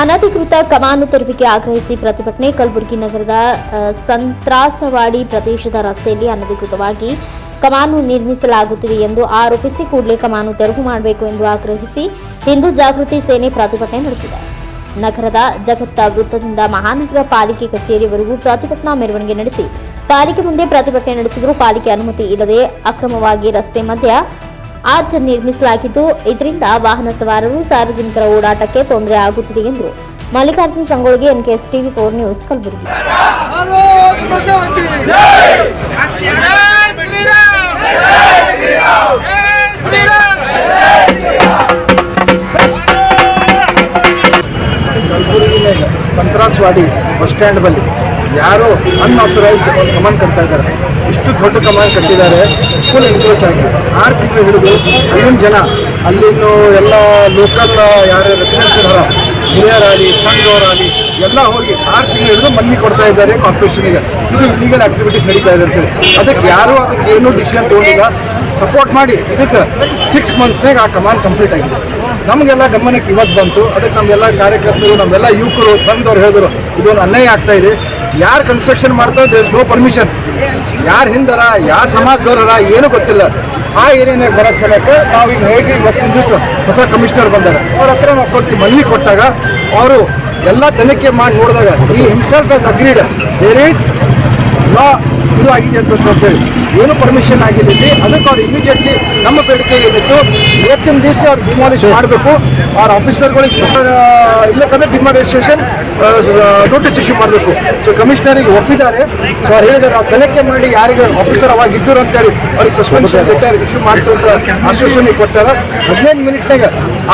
ಅನಧಿಕೃತ ಕಮಾನು ತರುವಿಕೆ ಆಗ್ರಹಿಸಿ ಪ್ರತಿಭಟನೆ ಕಲಬುರಗಿ ನಗರದ ಸಂತ್ರಾಸವಾಡಿ ಪ್ರದೇಶದ ರಸ್ತೆಯಲ್ಲಿ ಅನಧಿಕೃತವಾಗಿ ಕಮಾನು ನಿರ್ಮಿಸಲಾಗುತ್ತಿದೆ ಎಂದು ಆರೋಪಿಸಿ ಕೂಡಲೇ ಕಮಾನು ತೆರವು ಮಾಡಬೇಕು ಎಂದು ಆಗ್ರಹಿಸಿ ಹಿಂದೂ ಜಾಗೃತಿ ಸೇನೆ ಪ್ರತಿಭಟನೆ ನಡೆಸಿದೆ. ನಗರದ ಜಗತ್ತ ವೃತ್ತದಿಂದ ಮಹಾನಗರ ಪಾಲಿಕೆ ಕಚೇರಿವರೆಗೂ ಪ್ರತಿಭಟನಾ ಮೆರವಣಿಗೆ ನಡೆಸಿ, ಪಾಲಿಕೆ ಮುಂದೆ ಪ್ರತಿಭಟನೆ ನಡೆಸಿದರೂ ಪಾಲಿಕೆ ಅನುಮತಿ ಇಲ್ಲದೆ ಅಕ್ರಮವಾಗಿ ರಸ್ತೆ ಮಧ್ಯ ಆರ್ಚ್ ನಿರ್ಮಿಸಲಾಗಿದ್ದು, ಇದರಿಂದ ವಾಹನ ಸವಾರರು ಸಾರ್ವಜನಿಕರ ಓಡಾಟಕ್ಕೆ ತೊಂದರೆ ಆಗುತ್ತಿದೆ ಎಂದು Mallikarjun Sangolgi NKS TV four news Kalaburagi. ಸಂತ್ರಾಸವಾಡಿ bus stand ಬಳಿ ಯಾರೋ ಅನ್ಆಥರೈಸ್ಡ್ ಕಮಾನ್ ಕಟ್ತಾ ಇದ್ದಾರೆ. ಇಷ್ಟು ದೊಡ್ಡ ಕಮಾನ್ ಕಟ್ಟಿದ್ದಾರೆ. ಫುಲ್ ಎನ್ಕ್ರೋಚ್ ಆಗಿದೆ ಆರು ತಿಂಗಳು ಹಿಡಿದು ಅಲ್ಲಿನ ಜನ ಅಲ್ಲಿನ ಎಲ್ಲ ಲೋಕಲ್ ಯಾರು ರೆಸಿಡೆನ್ಸ್ ಆಗಲಿ ಹಿರಿಯರಾಗಲಿ ಸಣ್ಣವರಾಗಲಿ ಎಲ್ಲ ಹೋಗಿ ಆರು ತಿಂಗಳು ಹಿಡಿದು ಮನ್ನಿ ಕೊಡ್ತಾ ಇದ್ದಾರೆ ಕಾರ್ಪೊರೇಷನ್ಗೆ ಇದು ಇಲ್ಲಿಗಲ್ ಆಕ್ಟಿವಿಟೀಸ್ ನಡೀತಾ ಇದೆ ಅಂತೇಳಿ. ಅದಕ್ಕೆ ಯಾರೂ ಅದಕ್ಕೆ ಏನು ಡಿಸಿಷನ್ ತೊಗೊಂಡಿಲ್ಲ. ಸಪೋರ್ಟ್ ಮಾಡಿ. ಇದಕ್ಕೆ ಸಿಕ್ಸ್ ಮಂತ್ಸ್ನಾಗ ಆ ಕಮಾನ್ ಕಂಪ್ಲೀಟ್ ಆಗಿದೆ. ನಮಗೆಲ್ಲ ಗಮನಕ್ಕೆ ಇವತ್ತು ಬಂತು. ಅದಕ್ಕೆ ನಮ್ಮೆಲ್ಲ ಕಾರ್ಯಕರ್ತರು ನಮ್ಮೆಲ್ಲ ಯುವಕರು, ಸಂಘದವ್ರು ಹೇಳಿದ್ರು, ಇದೊಂದು ಅನ್ಯಾಯ ಆಗ್ತಾ ಇದೆ. ಯಾರು ಕನ್ಸ್ಟ್ರಕ್ಷನ್ ಮಾಡ್ತಾರೆ ದೇಸ್ ನೋ ಪರ್ಮಿಷನ್ ಯಾರು ಹಿಂದರ ಯಾವ ಸಮಾಜದವರ ಏನೂ ಗೊತ್ತಿಲ್ಲ. ಆ ಏರಿಯಾನಾಗ ಬರೋಕ್ಕೆ ಸಲಕ್ಕೆ ನಾವು ಈಗ ಹೇಗೆ ಇವತ್ತಿನ ದಿವಸ ಹೊಸ ಕಮಿಷನರ್ ಬಂದಾರೆ, ಅವ್ರ ಹತ್ರ ನಾವು ಕೊಟ್ಟು ಮಲ್ಲಿ ಕೊಟ್ಟಾಗ ಅವರು ಎಲ್ಲ ತನಿಖೆ ಮಾಡಿ ನೋಡಿದಾಗ ಈ himself as agreed there is law ಇದು ಆಗಿದೆ ಅಂತ ಹೇಳಿ ಏನು ಪರ್ಮಿಷನ್ ಆಗಿದೆ ಅದಕ್ಕೆ ಅವ್ರು ಇಮಿಡಿಯೇಟ್ಲಿ ನಮ್ಮ ಬೇಡಿಕೆ ಏನಿತ್ತು? ಇವತ್ತಿನ ದಿವಸ ಅವ್ರು ಡಿಮಾಲಿಷ್ ಮಾಡಬೇಕು. ಅವ್ರ ಆಫೀಸರ್ಗಳಿಗೆ ಇಲ್ಲಕಂದ್ರೆ ಡಿಮಾಲಿಸ್ಟ್ರೇಷನ್ ನೋಟಿಸ್ ಇಶ್ಯೂ ಮಾಡಬೇಕು. ಸೊ ಕಮಿಷನರಿಗೆ ಒಪ್ಪಿದ್ದಾರೆ. ಸೊ ಅವ್ರು ಹೇಳಿದ್ದಾರೆ ನಾವು ತನಿಖೆ ಮಾಡಿ ಯಾರಿಗೆ ಆಫೀಸರ್ ಅವಾಗ ಇದ್ದರು ಅಂತೇಳಿ ಅವ್ರಿಗೆ ಸಸ್ಪೆನ್ಷನ್ ಇಶ್ಯೂ ಮಾಡ್ತು ಅಂತ ಆಶ್ವಾಸನೆ ಕೊಟ್ಟಾರ. ಹದಿನೈದು ಮಿನಿಟ್ನಾಗ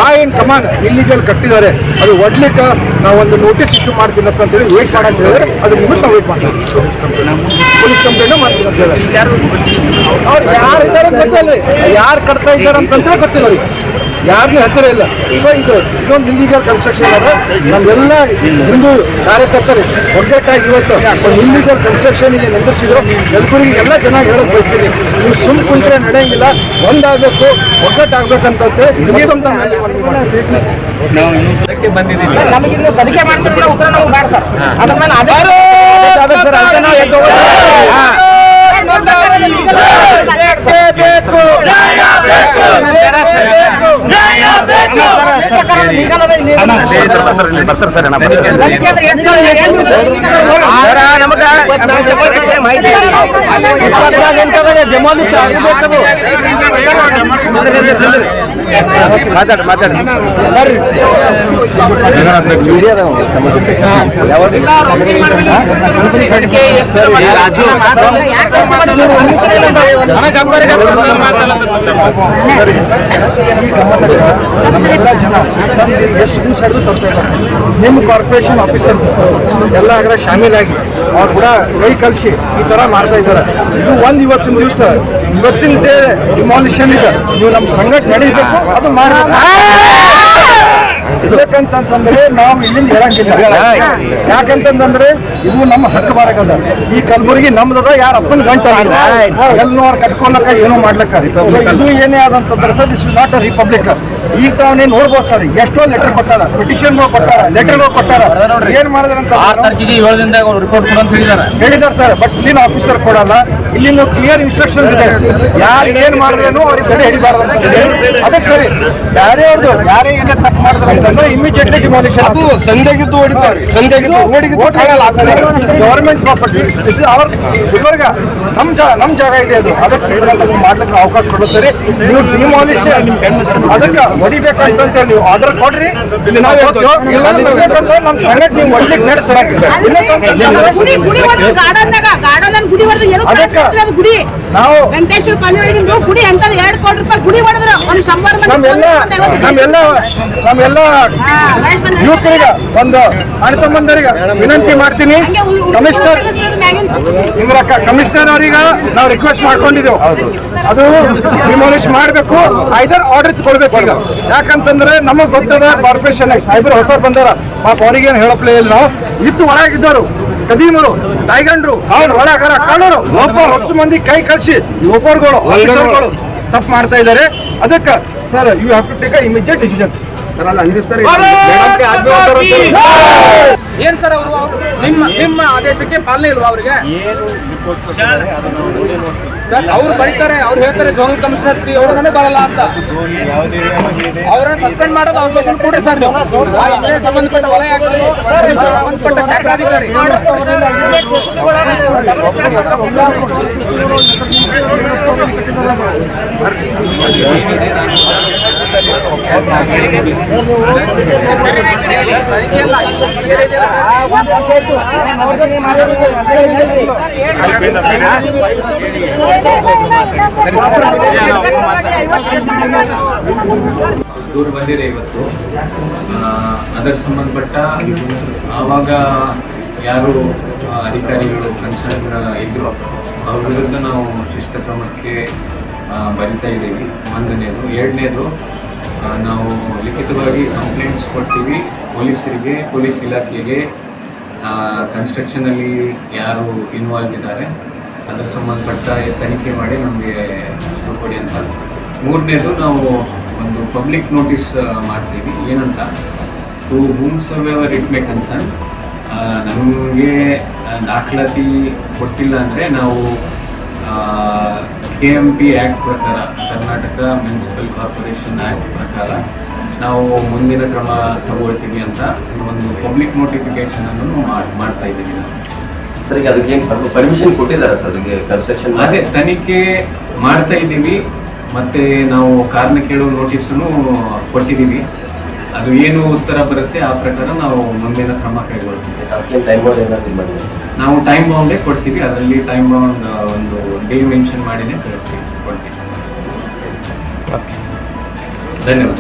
ಆ ಏನು ಕಮಾಂಡ್ ಇಲ್ಲಿಗಲ್ ಕಟ್ಟಿದ್ದಾರೆ. ಅದು ಒಡ್ಲಿಕ್ಕೆ ನಾವು ಒಂದು ನೋಟಿಸ್ ಇಶ್ಯೂ ಮಾಡ್ತೀನಿ ಅಂತ ಹೇಳಿ ವೇಟ್ ಮಾಡಂತ ಹೇಳಿದ್ರೆ ಅದು ನಿಮಗೆ ನಾವು ವೇಟ್ ಮಾಡ್ತೀವಿ. ಪೊಲೀಸ್ ಕಂಪ್ಲೇಂಟ್ ಮಾಡ್ತೀವಿ ಯಾರು ಇದ್ದಾರೆ ಗೊತ್ತಿಲ್ಲ ಯಾರು ಕಟ್ತಾ ಇದ್ದಾರೆ ಅಂತಂದ್ರೆ ಗೊತ್ತಿಲ್ಲ ಅವ್ರಿಗೆ. ಯಾರಿಗೂ ಹೆಸರೇ ಇಲ್ಲ. ಸೊ ಇದು ಇದೊಂದು ಇಲ್ಲಿಗಲ್ ಕನ್ಸ್ಟ್ರಕ್ಷನ್ ಅಂದ್ರೆ ನಮ್ಮೆಲ್ಲ ಹಿಂದೂ ಕಾರ್ಯಕರ್ತರು ಒಗ್ಗಟ್ಟಾಗಿ ಇವತ್ತು ಒಂದು ಇಲ್ಲಿಗಲ್ ಇಲ್ಲಿ ನಿಂದಿಸಿದ್ರು ಎಲ್ಲರಿಗೆ ಎಲ್ಲ ಜನ ಹೇಳೋಕೆ ಬಯಸ್ತೀನಿ ನೀವು ಸುಮ್ ಕುಂತ್ರೆ ನಡೆಯಂಗಿಲ್ಲ. ಒಂದಾಗಬೇಕು ಒಗ್ಗಟ್ಟಾಗಬೇಕಂತ ಇದೊಂದು ನಮಗಿನ್ನು ತನಿಖೆ ಮಾಡ್ತಾರೆ ಉತ್ತರ ನಮ್ಗೆ ಬೇಡ ಸರ್ ಅದ್ರ ಮೇಲೆ ಅದೇ ಸರ್ ಮಾತಾಡಿ ಮಾತಾಡಿ. ಎಷ್ಟು ನಿಮ್ಮ ಕಾರ್ಪೊರೇಷನ್ ಆಫೀಸರ್ಸ್ ಎಲ್ಲ ಅದರ ಶಾಮೀಲಾಗಿ ಅವ್ರು ಕೂಡ ಕೈ ಕಲಿಸಿ ಈ ಥರ ಮಾಡ್ತಾ ಇದ್ದಾರೆ. ಇದು ಒಂದು ಇವತ್ತಿನ ದಿವಸ ಇವತ್ತಿನ ಡೇ ಡಿಮಾಲಿಷನ್ ಇದೆ. ನೀವು ನಮ್ಮ ಸಂಘಟ್ ನಡೀಬೇಕು ಅದು ಮಾಡಬೇಕು. ನಾವು ಇಲ್ಲಿಂದ ಹೇಳಂಗಿಲ್ಲ ಯಾಕಂತಂದ್ರೆ ಇದು ನಮ್ಮ ಹಕ್ಕು ಬಾರಕದ ಈ ಕಲ್ಬುರ್ಗಿ ನಮ್ದದ ಯಾರ ಅಪ್ಪನ ಗಂಟ ಎಲ್ಲೋ ಕಟ್ಕೊಳಕ ಏನೋ ಮಾಡ್ಲಕ್ಕ ಇದು ಏನೇ ಆದಂತಂದ್ರೆ sir this is not a republic ಈಗ ತಾವನೇ ನೋಡ್ಬೋದು ಸರ್. ಎಷ್ಟೋ ಲೆಟರ್ ಕೊಟ್ಟಾರ. ಪಿಟಿಷನ್ಗಳು ಕೊಟ್ಟಾರ ಲೆಟರ್ ಕೊಟ್ಟಾರ. ಏನ್ ಮಾಡಿದ್ರಂತ ತಾರೀಕಿಗೆ ಏಳದಿಂದ ರಿಪೋರ್ಟ್ ಕೊಡ ಅಂತ ಹೇಳಿದಾರೆ. ಹೇಳಿದಾರೆ ಸರ್ ಬಟ್ ನೀನು ಆಫೀಸರ್ ಕೊಡಲ್ಲ. ಇಲ್ಲಿ ನೀವು ಕ್ಲಿಯರ್ ಇನ್ಸ್ಟ್ರಕ್ಷನ್ ಇದೆ. ಯಾರು ಏನ್ ಮಾಡಿದ್ರೇನು ಅವ್ರಿಗೆ ಬೆಲೆ ಹಿಡಿಬಾರ್ದು ಅಂತ. ಅದಕ್ಕೆ ಸರಿ. ಯಾರೇ ಅವ್ರದ್ದು ಯಾರೇ ಏನೇ ತಪ್ಪು ಮಾಡಿದ್ರೆ ಅಂತಂದ್ರೆ ಇಮಿಡಿಯೇಟ್ಲಿ ಡಿಮಾಲಿಷನ್ ಅದು ಸಂಧ್ಯಾಗಿದ್ದು ಹೊಡಿತಾರೆ. ಸಂಧ್ಯಾಗಿದ್ದು ರೋಡಿಗಿದ್ದು government property is our Gulbarga ನಮ್ ಜಾಗ ನಮ್ ಜಾಗ ಇದೆ ಅದು. ಅದಕ್ಕೆ ಮಾಡ್ಲಿಕ್ಕೆ ಅವಕಾಶ ಕೊಡುತ್ತಾರೆ ನೀವು ಡಿಮಾಲಿಷನ್ ಅದಕ್ಕೆ ಹೊಡಿಬೇಕಂತ ನೀವು ಆರ್ಡರ್ ಕೊಡ್ರಿ. ಇಲ್ಲಿ ನಾವು. ನಮ್ಮ ಸಂಘಟನೆ ನೀವು ಹೊಡ್ಲಿಕ್ಕೆ ನಡೆಸಲಾಗ್ತದೆ ಗುಡಿ ನಾವು ವೆಂಕಟೇಶ್ವರ ಒಳಗಿಂದು ಗುಡಿ ಅಂತ ಎರಡು ಕೋಟಿ ರೂಪಾಯಿ ಗುಡಿ ಹೊಡೆದ್ರು. ಒಂದು ಮಂದಿ ನಮ್ಮೆಲ್ಲ ನಮ್ಮೆಲ್ಲ ಯುವಕರಿಗೆ ಒಂದು ಅಣ್ಣ ತಮ್ಮಂದರಿಗೆ ವಿನಂತಿ ಮಾಡ್ತೀನಿ. ಕಮಿಷನರ್ ಇವರ ಕಮಿಷನರ್ ಅವರಿಗೆ ನಾವು ರಿಕ್ವೆಸ್ಟ್ ಮಾಡ್ಕೊಂಡಿದ್ದೇವೆ. ಅದು ಡಿಮಾಲಿಷ್ ಮಾಡಬೇಕು. ಐದರ್ ಆರ್ಡರ್ ಕೊಡ್ಬೇಕು ಈಗ. ಯಾಕಂತಂದ್ರೆ ನಮಗೆ ಗೊತ್ತದ ಕಾರ್ಪೊರೇಷನ್ ಸೈಬರ್ ಹೊಸ ಬಂದಾರ. ಪಾಪ ಅವ್ರಿಗೇನು ಹೇಳಪ್ಲೇ ಇಲ್ಲ ನಾವು. ಇತ್ತು ಒಳಗಿದ್ದವರು ಕದೀಮರು ತಾಯ್ಗಂಡ್ರು ಅವ್ರು ಒಳಗಾರ ಕಾಣೋರು ಒಬ್ಬ ಹೊಸ ಮಂದಿ ಕೈ ಕಳಿಸಿ ಲೋಫರ್ಗಳು ಆಫೀಸರ್ಗಳು ತಪ್ಪು ಮಾಡ್ತಾ ಇದ್ದಾರೆ. ಅದಕ್ಕೆ sir you have to take a immediate decision ಏನ್ ಸರ್ ಅವರು ನಿಮ್ಮ ನಿಮ್ಮ ಆದೇಶಕ್ಕೆ ಪಾಲನೆ ಇಲ್ವಾ ಅವರಿಗೆ ಸರ್ ಅವ್ರು ಬರೀತಾರೆ ಅವ್ರು ಹೇಳ್ತಾರೆ ಜೋನಲ್ ಕಮಿಷನರ್ ಅವ್ರನ್ನೇ ಬರಲ್ಲ ಅಂತ ಅವ್ರನ್ನ ಸಸ್ಪೆಂಡ್ ಮಾಡೋದು ಅವ್ರ ಸ್ವಲ್ಪ ಕೂಡ ಸರ್ ಸಂಬಂಧಪಟ್ಟ ವಲಯ ಆಗ್ಲಿ, ಸಂಬಂಧಪಟ್ಟ ಶಾಖಾಧಿಕಾರಿ ದೂರು ಬಂದಿದೆ ಇವತ್ತು. ಅದರ ಸಂಬಂಧಪಟ್ಟ ಆವಾಗ ಯಾರು ಅಧಿಕಾರಿಗಳು ಕನ್ಸರ್ನ್ ಇದ್ರು, ಅವ್ರ ವಿರುದ್ಧ ನಾವು ಶಿಷ್ಟ ಕ್ರಮಕ್ಕೆ ಬರಿತಾ ಇದ್ದೀವಿ. ಒಂದನೇದು. ಎರಡನೇದು ನಾವು ಲಿಖಿತವಾಗಿ ಕಂಪ್ಲೇಂಟ್ಸ್ ಕೊಡ್ತೀವಿ. ಪೊಲೀಸರಿಗೆ, ಪೊಲೀಸ್ ಇಲಾಖೆಗೆ ಕನ್ಸ್ಟ್ರಕ್ಷನಲ್ಲಿ ಯಾರು ಇನ್ವಾಲ್ವ್ ಇದ್ದಾರೆ, ಅದರ ಸಂಬಂಧಪಟ್ಟ ತನಿಖೆ ಮಾಡಿ ನಮಗೆ ಕೊಡಿ ಅಂತ. ಮೂರನೇದು ನಾವು ಒಂದು ಪಬ್ಲಿಕ್ ನೋಟಿಸ್ ಮಾಡ್ತೀವಿ. ಏನಂತ? To whomsoever it may concern ನಮಗೆ ದಾಖಲಾತಿ ಕೊಟ್ಟಿಲ್ಲ ಅಂದರೆ ನಾವು ಕೆ ಎಂ ಪಿ ಆ್ಯಕ್ಟ್ ಪ್ರಕಾರ ಕರ್ನಾಟಕ ಮುನ್ಸಿಪಲ್ ಕಾರ್ಪೊರೇಷನ್ ಆ್ಯಕ್ಟ್ ಪ್ರಕಾರ ನಾವು ಮುಂದಿನ ಕ್ರಮ ತಗೊಳ್ತೀವಿ ಅಂತ ಒಂದು ಪಬ್ಲಿಕ್ ನೋಟಿಫಿಕೇಶನ್ ಅನ್ನು ಮಾಡ್- ಮಾಡ್ತಾ ಇದ್ದೀವಿ. ನಾವು ಸರ್ ಈಗ ಅದಕ್ಕೆ ಪರ್ಮಿಷನ್ ಕೊಟ್ಟಿದ್ದಾರೆ ಸರ್ ಅದಕ್ಕೆ ಕನ್ಸ್ಟ್ರಕ್ಷನ್ ಅದೇ ತನಿಖೆ ಮಾಡ್ತಾ ಇದ್ದೀವಿ. ಮತ್ತೆ ನಾವು ಕಾರಣ ಕೇಳೋ ನೋಟಿಸನ್ನು ಕೊಟ್ಟಿದ್ದೀವಿ. ಅದು ಏನು ಉತ್ತರ ಬರುತ್ತೆ? ಆ ಪ್ರಕಾರ ನಾವು ಮುಂದಿನ ಕ್ರಮ ಕೈಗೊಳ್ತೀವಿ ಅದಕ್ಕೆ ಟೈಮ್ ಏನಾದ್ರು ನಾವು ಟೈಮ್ ಬೌಂಡೇ ಕೊಡ್ತೀವಿ. ಅದರಲ್ಲಿ ಟೈಮ್ ಬೌಂಡ್ ಒಂದು ಡೇ ಮೆನ್ಷನ್ ಮಾಡಿನೇ ಕಳಿಸ್ತೀವಿ. ಕೊಡ್ತೀವಿ. ಧನ್ಯವಾದ.